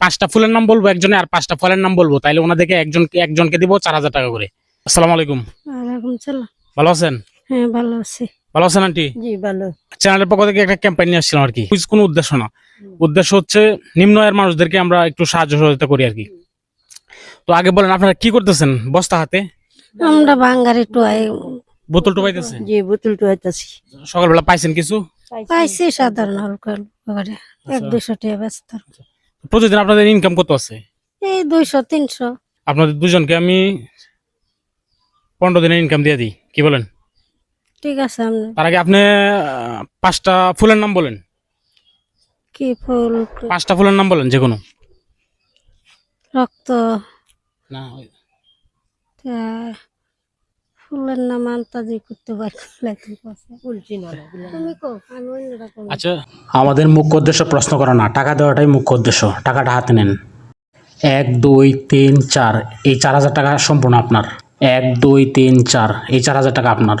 পাঁচটা ফুলের নাম বলব একজনে আর পাঁচটা ফলের নাম বলব তাইলে ওনাদেরকে একজনকে একজনকে দিব চার হাজার টাকা করে। আসসালামু আলাইকুম। ভালো আছেন? হ্যাঁ ভালো আছি। ভালো আছেন আন্টি? জি ভালো। চ্যানেলের পক্ষ থেকে একটা ক্যাম্পেইন নিয়ে আসছিলাম আর কি। কোনো উদ্দেশ্য না। উদ্দেশ্য হচ্ছে নিম্ন আয়ের মানুষদেরকে আমরা একটু সাহায্য সহযোগিতা করি আর কি। তো আগে বলেন আপনারা কি করতেছেন? বস্তা হাতে? আমরা বাঙ্গারি টুয়াই। বোতল টোপাইতেছেন জি বোতল সকালবেলা পাইছেন কিছু? পাইছি সাধারণ হালকা এক দুশো টাকা ব্যস্ত। প্রতিদিন আপনাদের ইনকাম কত আছে? এই দুইশো তিনশো। আপনাদের দুজনকে আমি পনেরো দিনের ইনকাম দিয়ে দিই কি বলেন? ঠিক আছে আপনি। তার আগে আপনি আহ, পাঁচটা ফুলের নাম বলেন। কি ফুল? পাঁচটা ফুলের নাম বলেন যে কোনো। রক্ত। না তা, ফুলের নাম আন্তাজি করতে পারি ফুল চিনা তুমি কো আমি অন্যরকম আচ্ছা আমাদের মুখ্য উদ্দেশ্য প্রশ্ন করা না টাকা দেওয়াটাই মুখ্য উদ্দেশ্য টাকাটা হাতে নেন। এক দুই তিন চার এই চার হাজার টাকা সম্পূর্ণ আপনার। এক দুই তিন চার এই চার হাজার টাকা আপনার।